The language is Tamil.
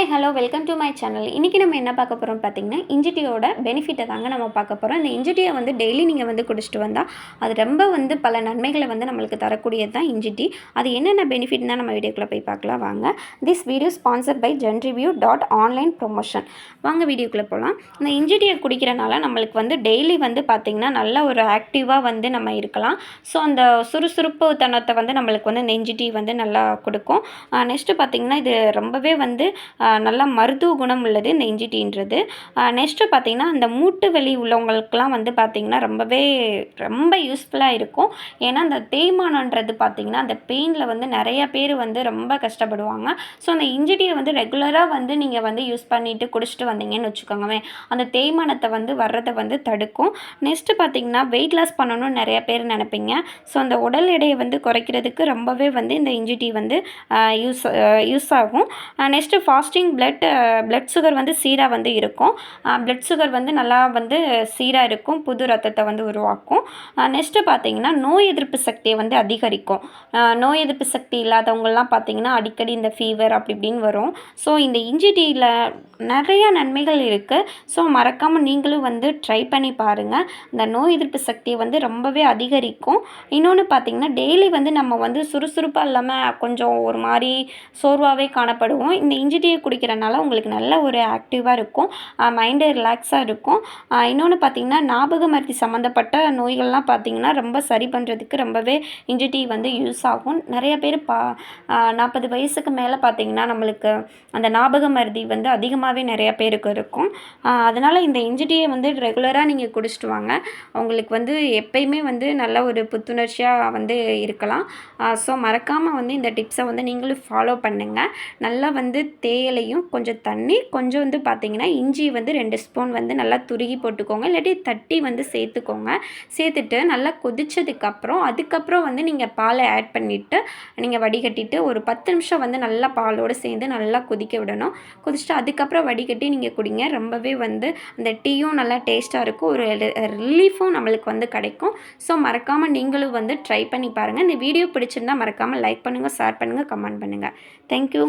Hi hello welcome to my channel இன்றைக்கி நம்ம என்ன பார்க்க போகிறோம் பார்த்திங்கன்னா இஞ்சிட்டியோட பெனிஃபிட்டை தாங்க நம்ம பார்க்க போகிறோம் இந்த இஞ்சி வந்து டெய்லி நீங்கள் வந்து குடிச்சிட்டு வந்தால் அது ரொம்ப வந்து பல நன்மைகளை வந்து நம்மளுக்கு தரக்கூடியது தான் இஞ்சிட்டி. அது என்னென்ன பெனிஃபிட் தான் நம்ம வீடியோக்குள்ளே போய் பார்க்கலாம். வாங்க. This video sponsor by Zen review dot online promotion வாங்க வீடியோக்குள்ளே போகலாம் இந்த இஞ்சி குடிக்கிறனால நம்மளுக்கு வந்து டெய்லி வந்து பார்த்திங்கன்னா நல்ல ஒரு ஆக்டிவாக வந்து நம்ம இருக்கலாம். ஸோ அந்த சுறுசுறுப்பு தனத்தை வந்து நம்மளுக்கு வந்து இந்த இஞ்சிட்டி வந்து நல்லா கொடுக்கும். நெக்ஸ்ட்டு பார்த்திங்கன்னா இது ரொம்பவே வந்து நல்ல மருத்துவ குணம் உள்ளது இந்த இஞ்சி டீன்றது நெக்ஸ்ட்டு பார்த்திங்கன்னா அந்த மூட்டு வலி உள்ளவங்களுக்குலாம் வந்து பார்த்திங்கன்னா ரொம்பவே ரொம்ப யூஸ்ஃபுல்லாக இருக்கும். ஏன்னா அந்த தேய்மானன்றது பார்த்திங்கன்னா அந்த பெயினில் வந்து நிறைய பேர் வந்து ரொம்ப கஷ்டப்படுவாங்க. ஸோ அந்த இஞ்சி டீயை வந்து ரெகுலராக வந்து நீங்கள் வந்து யூஸ் பண்ணிவிட்டு குடிச்சிட்டு வந்தீங்கன்னு வச்சுக்கோங்களேன். அந்த தேய்மானத்தை வந்து வர்றதை வந்து தடுக்கும். நெக்ஸ்ட்டு பார்த்திங்கன்னா வெயிட் லாஸ் பண்ணணும்னு நிறைய பேர் நினைப்பீங்க. ஸோ அந்த உடல் எடையை வந்து குறைக்கிறதுக்கு ரொம்பவே வந்து இந்த இஞ்சி டீ வந்து யூஸ் யூஸ் ஆகும். Next fast fasting blood blood sugar வந்து சீராக வந்து இருக்கும். பிளட் சுகர் வந்து நல்லா வந்து சீராக இருக்கும் புது ரத்தத்தை வந்து உருவாக்கும். நெக்ஸ்ட்டு பார்த்தீங்கன்னா நோய் எதிர்ப்பு சக்தியை வந்து அதிகரிக்கும். நோய் எதிர்ப்பு சக்தி இல்லாதவங்கள்லாம் பார்த்தீங்கன்னா அடிக்கடி இந்த ஃபீவர் அப்படி இப்படின்னு வரும். ஸோ இந்த இஞ்சி டீயில் நிறைய நன்மைகள் இருக்குது ஸோ மறக்காமல் நீங்களும் வந்து ட்ரை பண்ணி பாருங்கள் இந்த நோய் எதிர்ப்பு சக்தியை வந்து ரொம்பவே அதிகரிக்கும். இன்னொன்று பார்த்தீங்கன்னா டெய்லி வந்து நம்ம வந்து சுறுசுறுப்பாக இல்லாமல் கொஞ்சம் ஒரு மாதிரி சோர்வாகவே காணப்படுவோம். இந்த இஞ்சி டீயை குடிக்கிறனால உங்களுக்கு நல்ல ஒரு ஆக்டிவாக இருக்கும். மைண்டு ரிலாக்ஸாக இருக்கும். இன்னொன்று பார்த்தீங்கன்னா ஞாபக மருத்தி சம்மந்தப்பட்ட நோய்கள்லாம் பார்த்திங்கன்னா ரொம்ப சரி பண்ணுறதுக்கு ரொம்பவே இஞ்சி டீ வந்து யூஸ் ஆகும். நிறைய பேர் பா நாற்பது வயசுக்கு மேலே பார்த்தீங்கன்னா நம்மளுக்கு அந்த ஞாபக மருதி வந்து அதிகமாக அதிகமாகவே நிறையா பேருக்கு இருக்கும். அதனால் இந்த இஞ்சி டீயை வந்து ரெகுலராக நீங்கள் குடிச்சிட்டு வாங்க. உங்களுக்கு வந்து எப்பயுமே வந்து நல்ல ஒரு புத்துணர்ச்சியாக வந்து இருக்கலாம். ஸோ மறக்காமல் வந்து இந்த டிப்ஸை வந்து நீங்களும் ஃபாலோ பண்ணுங்கள் நல்லா வந்து தேயிலையும் கொஞ்சம் தண்ணி கொஞ்சம் வந்து பார்த்திங்கன்னா இஞ்சி வந்து ரெண்டு ஸ்பூன் வந்து நல்லா துருகி போட்டுக்கோங்க. இல்லாட்டி தட்டி வந்து சேர்த்துக்கோங்க. சேர்த்துட்டு நல்லா கொதிச்சதுக்கப்புறம் அதுக்கப்புறம் வந்து நீங்கள் பாலை ஆட் பண்ணிவிட்டு நீங்கள் வடிகட்டிட்டு ஒரு பத்து நிமிஷம் வந்து நல்லா பாலோடு சேர்ந்து நல்லா கொதிக்க விடணும். கொதிச்சுட்டு அதுக்கப்புறம் வடிகட்டி நீங்கள் குடிங்க. ரொம்பவே வந்து அந்த டீயும் நல்லா டேஸ்ட்டாக இருக்கும். ஒரு ரிலீஃபும் நம்மளுக்கு வந்து கிடைக்கும். ஸோ மறக்காமல் நீங்களும் வந்து ட்ரை பண்ணி பாருங்கள் இந்த வீடியோ பிடிச்சிருந்தா மறக்காமல் லைக் பண்ணுங்கள் ஷேர் பண்ணுங்கள் கமெண்ட் பண்ணுங்கள் தேங்க்யூ.